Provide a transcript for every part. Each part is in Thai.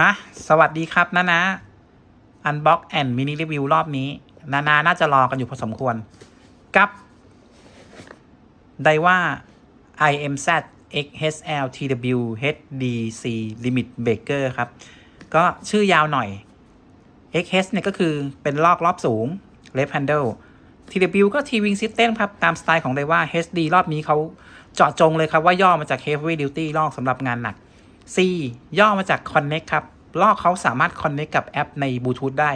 มา สวัสดีครับนะนะ Unbox and Mini Review รอบนี้ นานาน่าจะรอกันอยู่พอสมควร กับไดว่า IMZ XSL TW HDC Limit Breaker ครับ ก็ชื่อยาวหน่อย XH เนี่ยก็คือเป็นลอกรอบสูง Left Handle TW ก็ T-Wing System ครับ ตามสไตล์ของไดว่า HD รอบนี้เขาเจาะจงเลยครับว่าย่อมาจาก Heavy Duty ลอกสำหรับงานหนัก C ย่อมาจาก Connect ครับลอกเขาสามารถ Connect กับแอปในบลูทูธได้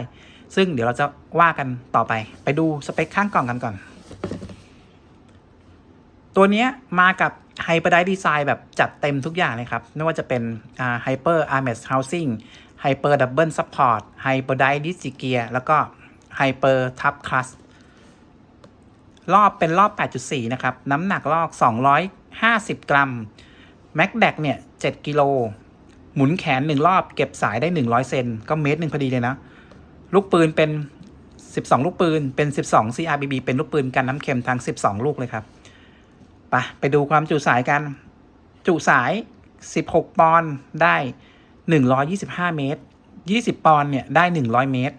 ซึ่งเดี๋ยวเราจะว่ากันต่อไป ไปดูสเปคข้างกล่องกันก่อน ตัวนี้มากับ Hyper d i Design แบบจัดเต็มทุกอย่างเลยครับ ไม่ว่าจะเป็นอ่า Hyper Armed Housing Hyper Double Support Hyper d i d i s Gear แล้วก็ Hyper Top Class รอบเป็นรอบ 8.4 นะครับ น้ำหนักลอก 250 กรัม แม็กแดกเนี่ย7กิโลหมุนแขน1รอบเก็บสายได้100เซนก็เมตรหนึ่งพอดีเลยนะ ลูกปืนเป็น12ลูกปืนเป็น 12 CRBB เป็นลูกปืนกันน้ำเค็มทั้ง 12 ลูกเลยครับไปไปดูความจุสายกัน จุสาย 16 ปอนด์ได้ 125 เมตร 20 ปอนด์เนี่ยได้ 100 เมตร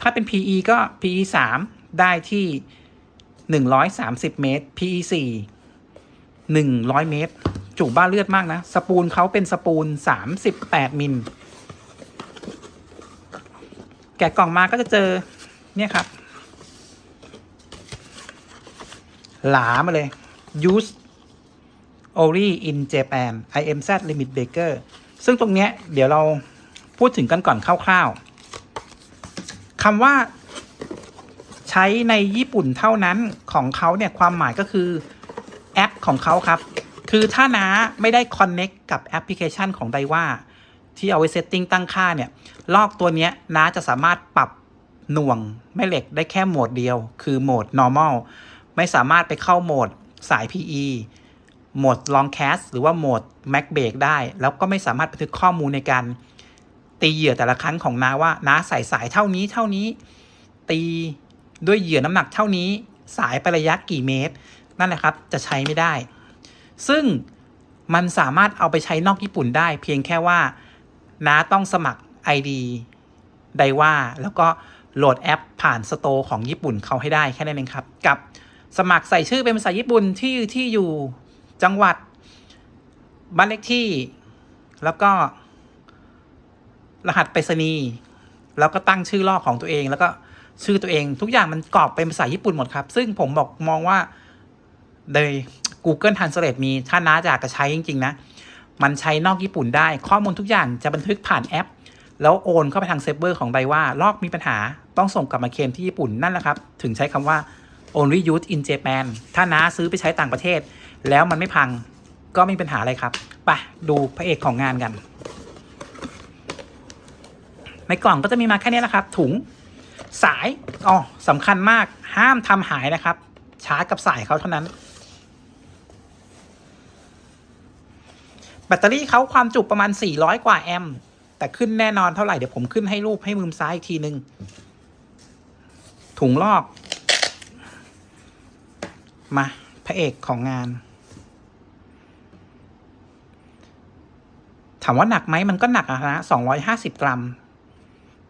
ถ้าเป็น PE ก็ PE 3 ได้ที่ 130 เมตร PE 4 100 เมตร จุบ้าเลือดมากนะ สปูลเขาเป็นสปูล38 มิล แกะกล่องมาก็จะเจอเนี่ยครับ หลามาเลย use only in Japan IMZ limit breaker ซึ่งตรงเนี้ยเดี๋ยวเราพูดถึงกันก่อนคร่าวๆคำว่าใช้ในญี่ปุ่นเท่านั้นของเขาเนี่ยความหมายก็คือแอปของเขาครับ คือถ้าน้าไม่ได้ connect กับแอปพลิเคชันของไดว่าที่เอาไว้เซตติ้งตั้งค่าเนี่ย ลอกตัวเนี้ยน้าจะสามารถปรับหน่วงแม่เหล็กได้แค่โหมดเดียว คือโหมด normal ไม่สามารถไปเข้าโหมดสาย PE โหมด long cast หรือว่าโหมด mac break ได้ แล้วก็ไม่สามารถบันทึกข้อมูลในการตีเหยื่อแต่ละครั้งของน้าว่าน้าใส่สายเท่านี้เท่านี้ ตีด้วยเหยื่อน้ำหนักเท่านี้สายไประยะกี่เมตร นั่นแหละครับจะใช้ไม่ได้ ซึ่งมันสามารถเอาไปใช้นอกญี่ปุ่นได้ เพียงแค่ว่าน้าต้องสมัคร ID ไดว่า แล้วก็โหลดแอปผ่านสโตร์ของญี่ปุ่นเขาให้ได้แค่นั้นเองครับ กับสมัครใส่ชื่อเป็นภาษาญี่ปุ่นที่ที่อยู่จังหวัดบ้านเลขที่ แล้วก็รหัสไปรษณีย์แล้วก็ตั้งชื่อลอกของตัวเอง แล้วก็ชื่อตัวเองทุกอย่างมันกรอกเป็นภาษาญี่ปุ่นหมดครับ ซึ่งผมบอกมองว่า โดย Google Translate มีถ้าน้าอยากจะใช้จริง ๆ นะ มันใช้นอกญี่ปุ่นได้ ข้อมูลทุกอย่างจะบันทึกผ่านแอป แล้วโอนเข้าไปทางเซิร์ฟเวอร์ของไดว่าลอกมีปัญหาต้องส่งกลับมาเคลมที่ญี่ปุ่นนั่นแหละครับ ถึงใช้คำว่า only use in Japan ถ้าน้าซื้อไปใช้ต่างประเทศ แล้วมันไม่พังก็ไม่มีปัญหาอะไรครับไปดูพระเอกของงานกัน ในกล่องก็จะมีมาแค่นี้แหละครับ ถุงสายอ๋อสำคัญมากห้ามทำหายนะครับชาร์จกับสายเขาเท่านั้น แบตเตอรี่เขาความจุประมาณ 400 กว่าแอมป์แต่ขึ้นแน่นอนเท่าไหร่ เดี๋ยวผมขึ้นให้รูปให้มือซ้ายอีกทีหนึ่งถุงลอก มา พระเอกของงาน ถามว่าหนักไหมมันก็หนักนะสองร้อยห้าสิบกรัม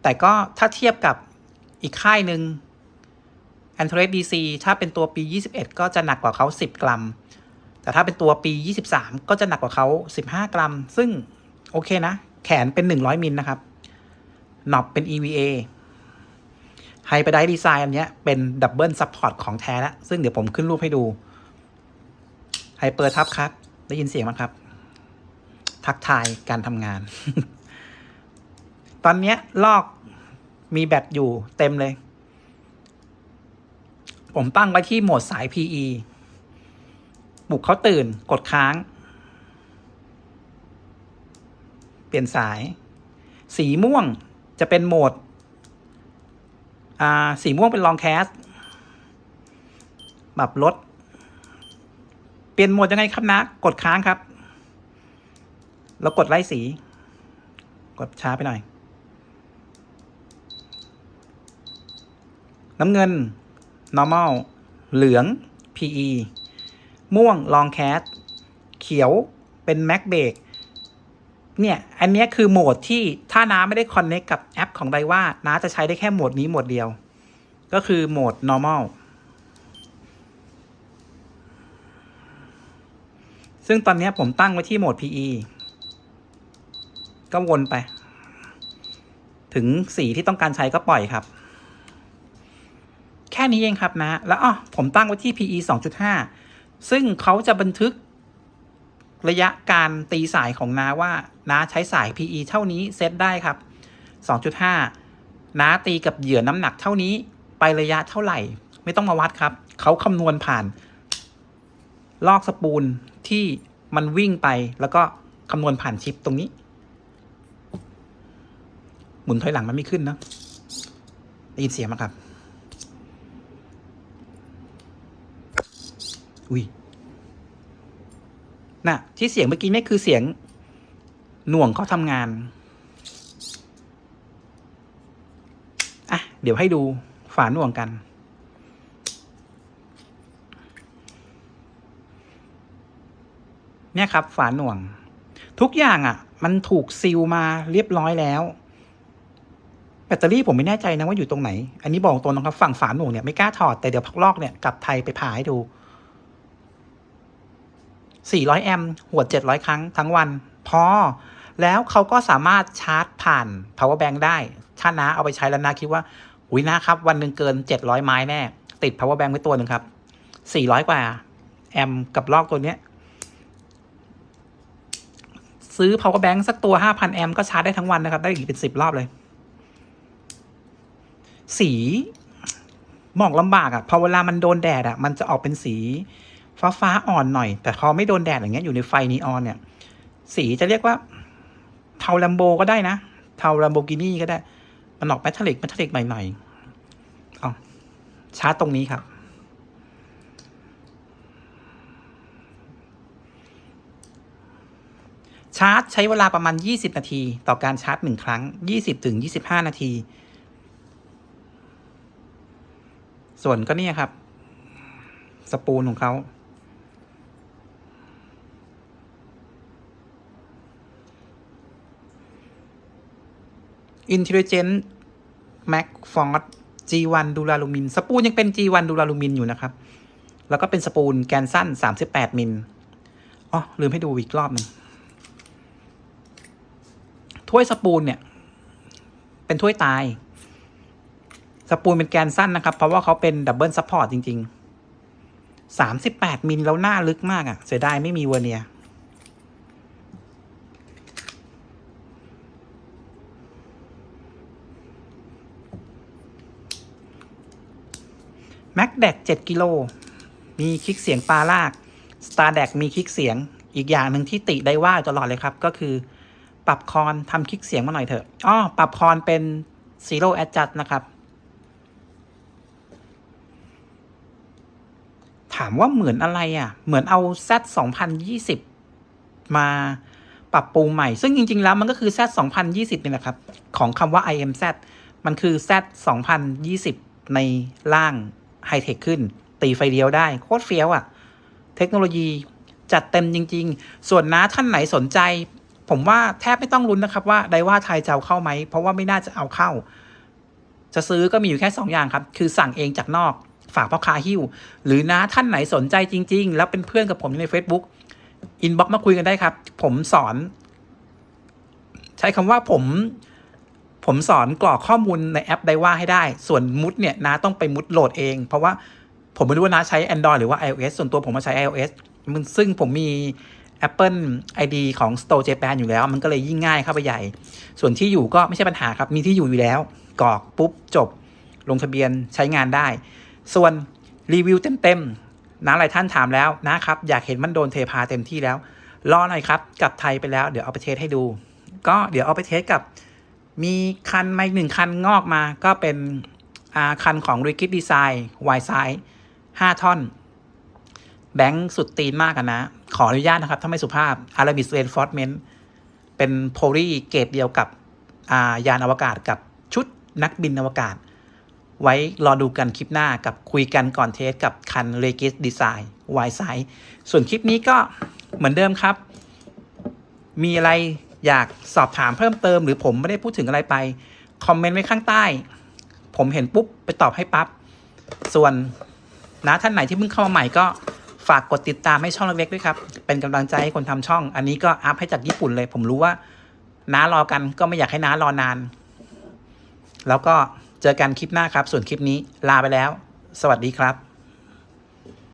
แต่ก็ถ้าเทียบกับอีกค่ายหนึ่ง a n t o r e s DC ถ้าเป็นตัวปี 21 ก็จะหนักกว่าเขา 10 กรัม แต่ถ้าเป็นตัวปี 23 ก็จะหนักกว่าเขา 15 กรัม ซึ่งโอเคนะ แขนเป็น 100 มิลนะครับหนอบเป็น EVA ไฮไปได้ดีไซน์อันเนี้ยเป็นดับเบิลซัพพอร์ตของแท้แล้วซึ่งเดี๋ยวผมขึ้นรูปให้ดูไฮเปอร์ทับครับได้ยินเสียงไหมครับ ทักทายการทำงาน ตอนเนี้ยลอกมีแบตอยู่เต็มเลย ผมตั้งไว้ที่โหมดสาย PE ปลุกเขาตื่นกดค้าง เปลี่ยนสาย สีม่วงจะเป็นโหมดอ่าสีม่วงเป็นลองแคสแบบลดเปลี่ยนโหมดยังไงครับนะ กดค้างครับ แล้วกดไล่สี กดช้าไปหน่อย น้ำเงิน normal เหลือง PE ม่วง long cast เขียวเป็น mac break เนี่ยอันนี้คือโหมดที่ถ้าน้าไม่ได้คอนเน c กับแอปของไดว่าน้าจะใช้ได้แค่โหมดนี้โหมดเดียว ก็คือโหมด normal ซึ่งตอนนี้ผมตั้งไว้ที่โหมด PE ก็วนไป ถึงสีที่ต้องการใช้ก็ปล่อยครับ แค่นี้เองครับนะ แล้วอ๋อผมตั้งไว้ที่ PE 2.5 ซึ่งเขาจะบันทึกระยะการตีสายของน้าว่าน้าใช้สาย PE เท่านี้เซตได้ครับ 2.5 น้าตีกับเหยื่อน้ำหนักเท่านี้ ไประยะเท่าไหร่ ไม่ต้องมาวัดครับ เขาคำนวณผ่าน ลอกสปูลที่มันวิ่งไปแล้วก็คำนวณผ่านชิปตรงนี้ หมุนถอยหลังมันไม่ขึ้นเนะได้ยินเสียงไหมครับ อุ้ยน่ะ ที่เสียงเมื่อกี้นี่คือเสียง หน่วงเขาทำงาน อะ เดี๋ยวให้ดูฝาหน่วงกัน เนี่ยครับ ฝาหน่วง ทุกอย่างอะ่ะ มันถูกซีลมาเรียบร้อยแล้ว แบตเตอรี่ผมไม่แน่ใจนะว่าอยู่ตรงไหน อันนี้บอกตรงนะครับ ฝั่งฝาหน่วงเนี่ยไม่กล้าถอดแต่เดี๋ยวพักลอกเนี่ยกลับไทยไปผ่าให้ดู 400 แอมป์หัวด700 ครั้งทั้งวัน พอ แล้วเขาก็สามารถชาร์จผ่าน power bank ได้ ถ้านาเอาไปใช้แล้วนาคิดว่าอุ้ยนะครับ วันหนึ่งเกิน 700 ไม้แน่ ติด power bank ไว้ตัวหนึ่งครับ 400 กว่า แอมป์กับลอกตัวเนี้ย ซื้อ power bank สักตัว 5,000 แอมป์ก็ชาร์จได้ทั้งวันนะครับ ได้อีกเป็น 10 รอบเลย สีมองลำบากอะ่ะพอเวลามันโดนแดดอะ่ะ มันจะออกเป็นสี ฟ้าฟ้าอ่อนหน่อย แต่พอไม่โดนแดดอย่างเงี้ยอยู่ในไฟนีออนเนี่ย สีจะเรียกว่าเทาลัมโบก็ได้นะเทาลัมโบกินี่ก็ได้ มันออกแมทัลลิกแมทัลลิกหน่อยๆเอชาร์จตรงนี้ครับ ชาร์จใช้เวลาประมาณ 20 นาที ต่อการชาร์จหนึ่งครั้ง 20ถึง25 นาที ส่วนก็เนี่ยครับ สปูลของเขา Intelligent Mac Force G1 ดูราลูมิน สปูลยังเป็น G1 ดูราลูมินอยู่นะครับ แล้วก็เป็นสปูลแกนสั้น 38 มิล อ๋อ ลืมให้ดูอีกรอบหนึ่งถ้วยสปูลเนี่ย เป็นถ้วยตาย สปูลเป็นแกนสั้นนะครับ เพราะว่าเขาเป็นดับเบิลซัพพอร์ตจริงๆสามสิบแปดมิลแล้วหน้าลึกมากอะ่ะ เสียดายไม่มีเวอร์เนียร์ แม็กแดกเจ็ดกิโลมีคลิกเสียงปลาลากสตาร์แดกมีคลิกเสียงอีกอย่างหนึ่งที่ติได้ว่าตลอดเลยครับ ก็คือปรับคอนทำคลิกเสียงมาหน่อยเถอะอ้อปรับคอนเป็น Zero Adjust นะครับ ถามว่าเหมือนอะไรอะ เหมือนเอา Z 2020 มาปรับปรุงใหม่ ซึ่งจริง ๆ แล้วมันก็คือ Z 2020นี่แหละครับ ของคำว่า IMZ มันคือ Z 2020 ในร่าง ไฮเทคขึ้น ตีไฟเดียวได้ โคตรเฟี้ยวอะ เทคโนโลยีจัดเต็มจริง ๆ ส่วนน้าท่านไหนสนใจ ผมว่าแทบไม่ต้องลุ้นนะครับว่าไดว่าไทยจะเอาเข้าไหม เพราะว่าไม่น่าจะเอาเข้า จะซื้อก็มีอยู่แค่ 2 อย่างครับ คือสั่งเองจากนอก ฝากพ่อค้าหิ้ว หรือนะท่านไหนสนใจจริง ๆ แล้วเป็นเพื่อนกับผมใน Facebook อินบ็อกมาคุยกันได้ครับ ผมสอน ใช้คำว่าผม ผมสอนกรอกข้อมูลในแอปไดว่าให้ได้ ส่วนมุดเนี่ยนาต้องไปมุดโหลดเอง เพราะว่าผมไม่รู้ว่านาใช้ Android หรือว่า iOS ส่วนตัวผมมาใช้ iOS มันซึ่งผมมี Apple ID ของ Store Japan อยู่แล้ว มันก็เลยยิ่งง่ายเข้าไปใหญ่ ส่วนที่อยู่ก็ไม่ใช่ปัญหาครับ มีที่อยู่อยู่แล้ว กรอกปุ๊บจบ ลงทะเบียนใช้งานได้ ส่วนรีวิวเต็มๆนะหลายท่านถามแล้วนะครับ อยากเห็นมันโดนเทพาเต็มที่แล้ว รอหน่อยครับ กลับไทยไปแล้ว เดี๋ยวเอาไปเทสให้ดู ก็เดี๋ยวเอาไปเทสกับ มีคันมาอีกหนึ่งคันงอกมาก็เป็นคันของ r i g i d Design Y Size 5ท่อน แบงค์สุดตีนมากกันนะ ขออนุญาตนะครับ ถ้าไม่สุภาพ Arabic Reinforcement เป็นโพลีเกรดเดียวกับายานอวกาศกับชุดนักบินอวกาศ ไว้รอดูกันคลิปหน้ากับคุยกันก่อนเทสกับคัน r e g i s Design Y Size ส่วนคลิปนี้ก็เหมือนเดิมครับ มีอะไร อยากสอบถามเพิ่มเติม หรือผมไม่ได้พูดถึงอะไรไป คอมเมนต์ไว้ข้างใต้ ผมเห็นปุ๊บไปตอบให้ปับ๊บ ส่วนนะท่านไหนที่เพิ่งเข้ามาใหม่ก็ฝากกดติดตามให้ช่องเล็กๆด้วยครับ เป็นกำลังใจให้คนทำช่อง อันนี้ก็อัพให้จากญี่ปุ่นเลย ผมรู้ว่าน้ารอกันก็ไม่อยากให้น้ารอนาน แล้วก็เจอกันคลิปหน้าครับ ส่วนคลิปนี้ลาไปแล้ว สวัสดีครับ